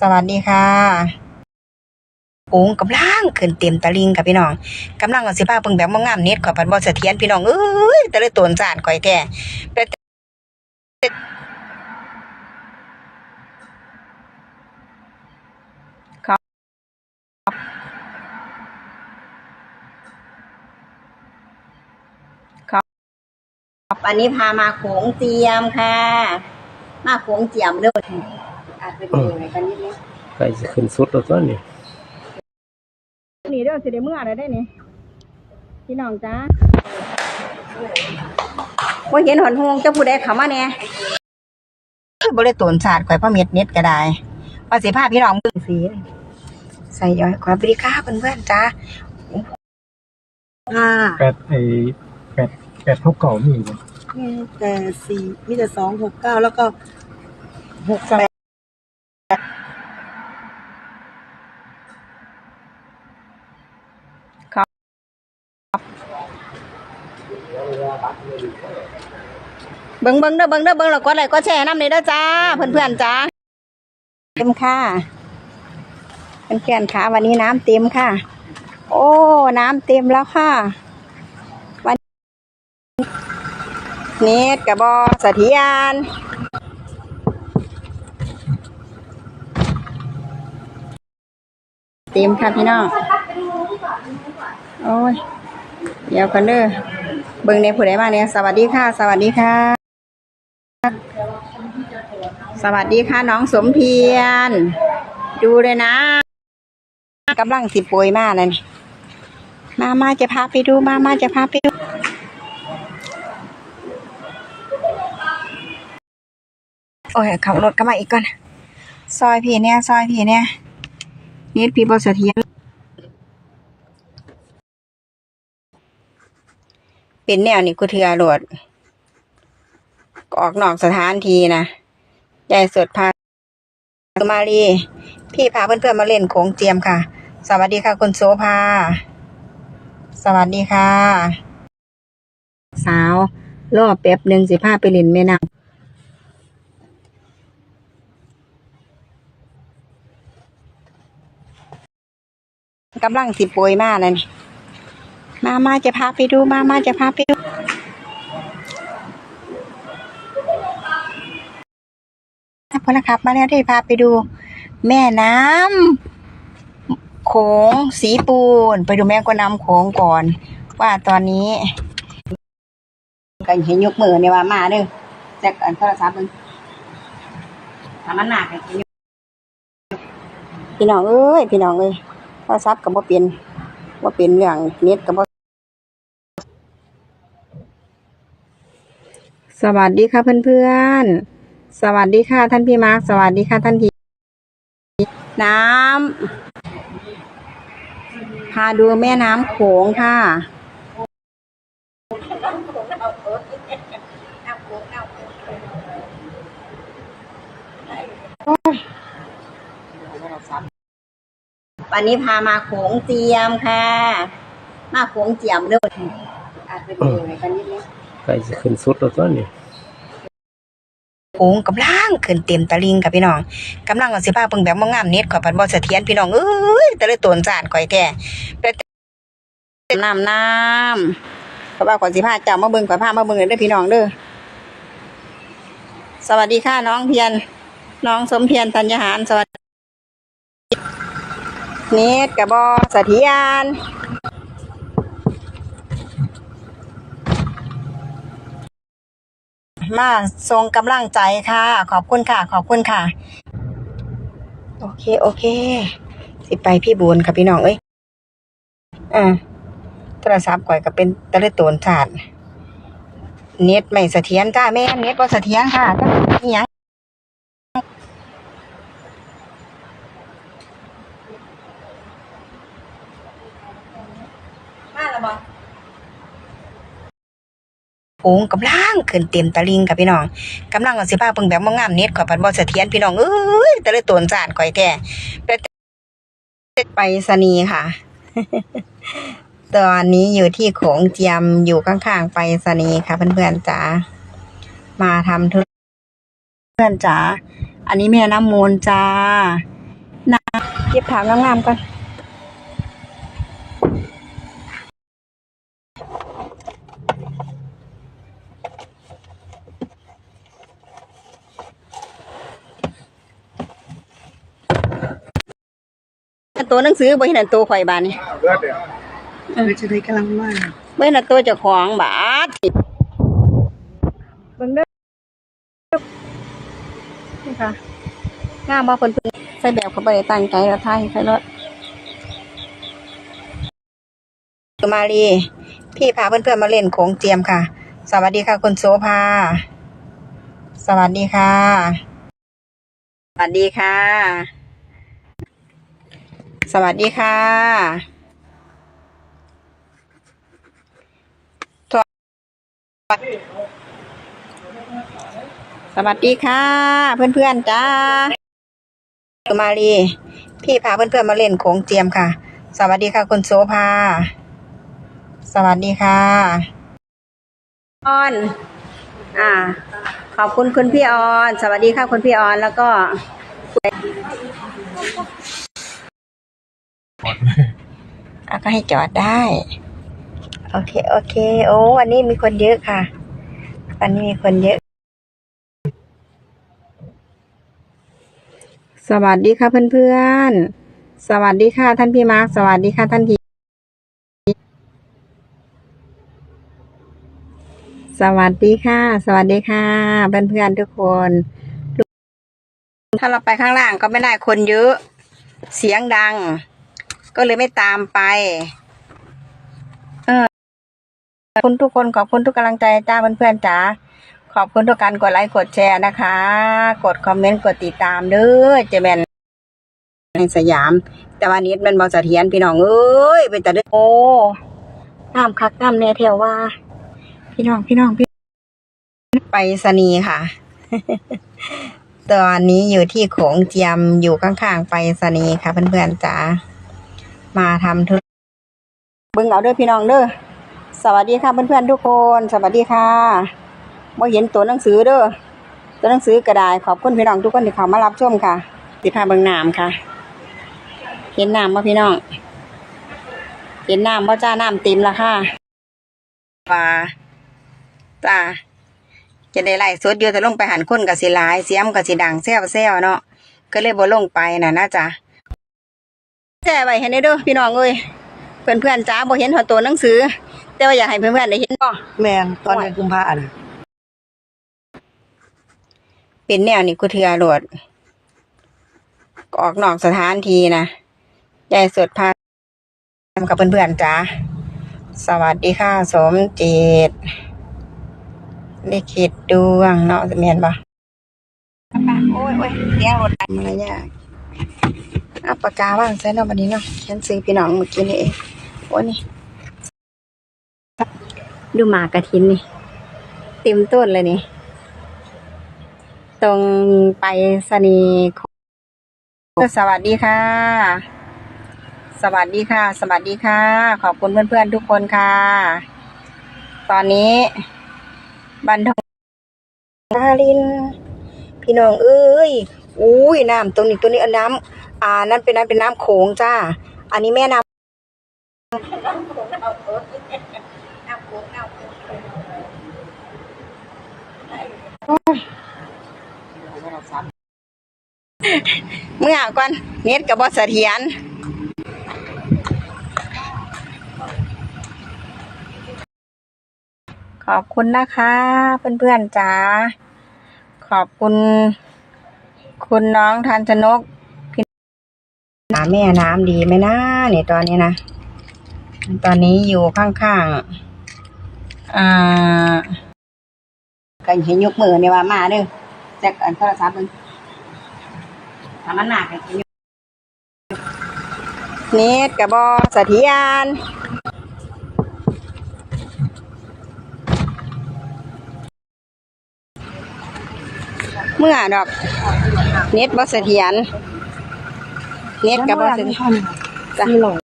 สวัสดีค่ะโอ้งกำลังขึ้นเต็มตะลิงค่ะพี่น้องกำลังเอาสิพาเบิ่งแบบบ่งามเน็ตข่อยพัดบ่เสถียรพี่น้องเอ้ยแต่ละตนจานข่อยแท้แต่ครับครับอันนี้พามาโขงเจียมค่ะ มาโขงเจียมเด้อ อาจไปดูอะไรกันนิดนึงใกล้จะขึ้นสุดแล้วตอนนี้นี่เด้อสิได้เมื่อไรได้นี่พี่น้องจ้าว่าเห็นหอนหงเจ้าผู้ใดเข้ามาเนี่ยบริตูนศาสตร์ข่อยพ่อเม็ดเน็ตก็ได้ว่าสิพาพี่น้องเบิ่งสีนี่ใส่ย้อยความบริค่าเพื่อนๆจ้าค่ะแปดไอแปดแปดเท่าเก่ามีอยู่มีแต่สี่มีแต่สองหกเก้าแล้วก็หกแปด เบิ่งเบิ่งเด้อเบิ่งเด้อเบิ่งแล้วกดไลค์กดแชร์น้ำเลยเด้อจ้า เพื่อนๆจ้าเต็มค่ะเพื่อนๆค่ะ วันนี้น้ำเต็มค่ะ โอ้ น้ำเต็มแล้วค่ะ วันเนตกับบอสถียานเต็มค่ะพี่น้องโอ้ยเดี๋ยวกันเด้อเบิ่งในผู้ใดมาเนี่ยสวัสดีค่ะ สวัสดีค่ะ สวัสดีค่ะน้องสมเพียร ดูเลยนะกำลังสิป่วยมากเลยมามาจะพาไปดู มามาจะพาไปดูโอ้ยขับรถกลับมาอีกก่อน ซอยพี่เนี่ย ซอยพี่เนี่ยนิดพี่บอสเทียนเป็นแนวนี้กูเทือโหลด ออกนอกสถานทีนะยายสดพามารีพี่พาเพื่อนๆมาเล่นโขงเจียมค่ะ สวัสดีค่ะคุณโซภาสวัสดีค่ะ สาวรอแป๊บหนึ่งสิพาไปเล่นแม่น้ำกำลังสิโปรยมากเลยมา มาจะพาไปดู มา มาจะพาไปดู ครับ พอนะครับมาแล้วที่พาไปดู แม่น้ำโขงสีปูน ไปดูแม่ก็น้ำโขงก่อน ว่าตอนนี้กันเห็นยกมือเนี่ยว่ามาเด้อแจกอันโทรศัพท์มึงทำมันหนักเลยพี่น้องเอ้ยพี่น้องเอ้ยโทรศัพท์กับบ่เป็นว่าเป็นเรื่องเน็ตกับบ่สวัสดีค่ะเพื่อนๆ สวัสดีค่ะท่านพี่มาร์คสวัสดีค่ะท่านพี่น้ำพาดูแม่น้ำโขงค่ะวันนี้พามาโขงเจียมค่ะ มาโขงเจียมเด้ออาจไปดูอะไรกันนิดนึงใกล้จะขึ้นสุดแล้วตอนนี้ โอ้งกำลังขึ้นเต็มตะลิงค่ะพี่น้องกำลังเอาสิพาเบิ่งแบบบ่งามเน็ตข่อยพัดบ่เสถียรพี่น้องเอ้ยแต่ละตนจานข่อยแท้น้ำน้ำเพราะว่าข่อยสิพาเจ้ามาเบิ่งข่อยพามาเบิ่งเลยเด้อพี่น้องเด้อสวัสดีค่ะน้องเพียรน้องสมเพียรธัญหารสวัสดีเน็ตกับบอเสถียร มาทรงกำลังใจค่ะ ขอบคุณค่ะ ขอบคุณค่ะ โอเค โอเค สิไปพี่บุญค่ะพี่น้องเอ้ยอ่าโทรศัพท์ก่อยก็เป็นตะเลโตนศาสตร์เน็ตไม่เสถียรจ้าแม่เน็ตบ่เสถียรค่ะจ้าเนี่ยงมาแล้วบ่โอ้ งกำลังขึ้นเต็มตะลิงค่ะพี่น้องกำลังเอาสิพาเบิ่งแบบบ่งามเน็ตข่อยพัดบ่เสถียรพี่น้องเอ้ยตะเลโตนศาสตร์ข่อยแท้ไปสนียค่ะ ตอนนี้อยู่ที่โขงเจียมอยู่ข้างๆไปสนียค่ะ เพื่อนๆจ๋ามาทำธุรเพื่อนจ๋าอันนี้แม่น้ำมูลจ้าก็บถามงามๆก่อน ตัวหนังสือบ่เห็นอันตัวข่อยบานนี่เออจะได้กำลังมากบ่เห็นอันตัวเจ้าของบาทเบิ่งเด้อนี่ค่ะงามบ่เพิ่นเพิ่นใส่แบบเขาบ่ได้ตั้งใจแล้วทายให้ใครรถมาลีพี่พาเพื่อนๆมาเล่นโขงเจียมค่ะ สวัสดีค่ะคุณโซภาสวัสดีค่ะ สวัสดีค่ะส วัสดีค่ะสวัสดีค่ะ เพื่อนๆจ้ามาลีพี่พาเพื่อนๆมาเล่นโขงเจียมค่ะ สวัสดีค่ะคุณโซภาสวัสดีค่ะออน อ่า ขอบคุณคุณพี่ออน สวัสดีค่ะคุณพี่ออนแล้วก็ อะก็ให้จอดได้ โอเค โอเค โอ้วันนี้มีคนเยอะค่ะ วันนี้มีคนเยอะ สวัสดีค่ะเพื่อนๆ สวัสดีค่ะท่านพี่มาร์คสวัสดีค่ะท่านพี่สวัสดีค่ะ สวัสดีค่ะเพื่อนๆทุกคน ถ้าเราไปข้างล่างก็ไม่ได้คนเยอะ เสียงดัง ก็เลยไม่ตามไป เออขอบคุณทุกคนขอบคุณทุกกำลังใจจ้าเพื่อนๆจ๋าขอบคุณทุกการกดไลค์กดแชร์นะคะ กดคอมเมนต์กดติดตามเด้อเจแมนในสยาม แต่วันนี้มันบอสะเทียนพี่น้องเอ้ยเป็นแต่เด้อโอ้น้ำคักน้ำแน่แถวว่า พี่น้องพี่น้องพี่ไปสนียค่ะ ตอนนี้อยู่ที่โขงเจียมอยู่ข้างๆไปสนียค่ะเพื่อนๆจ๋า มาทำธุรเบิ่งเอาเด้อพี่น้องเด้อสวัสดีค่ะเพื่อนๆทุกคน สวัสดีค่ะบ่เห็นตัวหนังสือเด้อตัวหนังสือก็ได้ขอบคุณพี่น้องทุกคนที่เข้ามารับชมค่ะ ติดพาเบิ่งน้ำค่ะ เห็นน้ำบ่พี่น้อง เห็นน้ำบ่จ้าน้ำเต็มและค่ะว่าจ้าจะได้ไล่สดอยู่แต่ลงไปหันคนกับสิลาย เสียมกับสิดังแซวแซวเนาะก็เลยบ่ลงไปน่ะนะจ๊ะ แจ้ไว้ให้ได้เด้อพี่น้องเอ้ยเพื่อนๆจ้าบ่เห็นหัวตัวหนังสือ แต่ว่าอยากให้เพื่อนๆได้เห็นบ่แมนตอนเดือนกุมภาพันธ์น่ะเป็นแนวนี้กูเทือโหลดออกนอกสถานที่นะยายสดพากับเพื่อนๆจ้าสวัสดีค่ะ สมจิตลิขิตดวงเนาะจะเมียนปะโอ้ยโอ้ยเลี้ยงรถมารยาก เอาปากกาว่างใส่เนาะวันนี้เนาะเขียนซื้อพี่น้องเมื่อกี้นี่เองโอ้นี่ ดูหมากกระทินนี่ เต็มต้นเลยนี่ ตรงไปสนีสวัสดีค่ะ สวัสดีค่ะ สวัสดีค่ะ ขอบคุณเพื่อนๆทุกคนค่ะ ตอนนี้ บันทงดาริน พี่น้องเอ้ยอุ้ยน้ำตรงนี้ตัวนี้อันน้ำ อ่านั่นเป็นน้ำเป็นน้ำโขงจ้า อันนี้แม่น้ำเมื่อก่อนเน็ตกับบอสเสถียรขอบคุณนะคะเพื่อนๆจ๋าขอบคุณ คุณน้องทันชนก พี่น้าแม่น้ำดีไหมนะเนี่ยตอนนี้นะ ตอนนี้อยู่ข้างๆอ่ากันเห็นยกมือเนี่ยว่ามาเด้อแจกอันโทรศัพท์มึงทำมันหนักกันยเน็ตกับบอสถียานเมื่อดอก เน็ตบ่เสถียร เน็ตกับบบ่เสถียรสี่ร้อย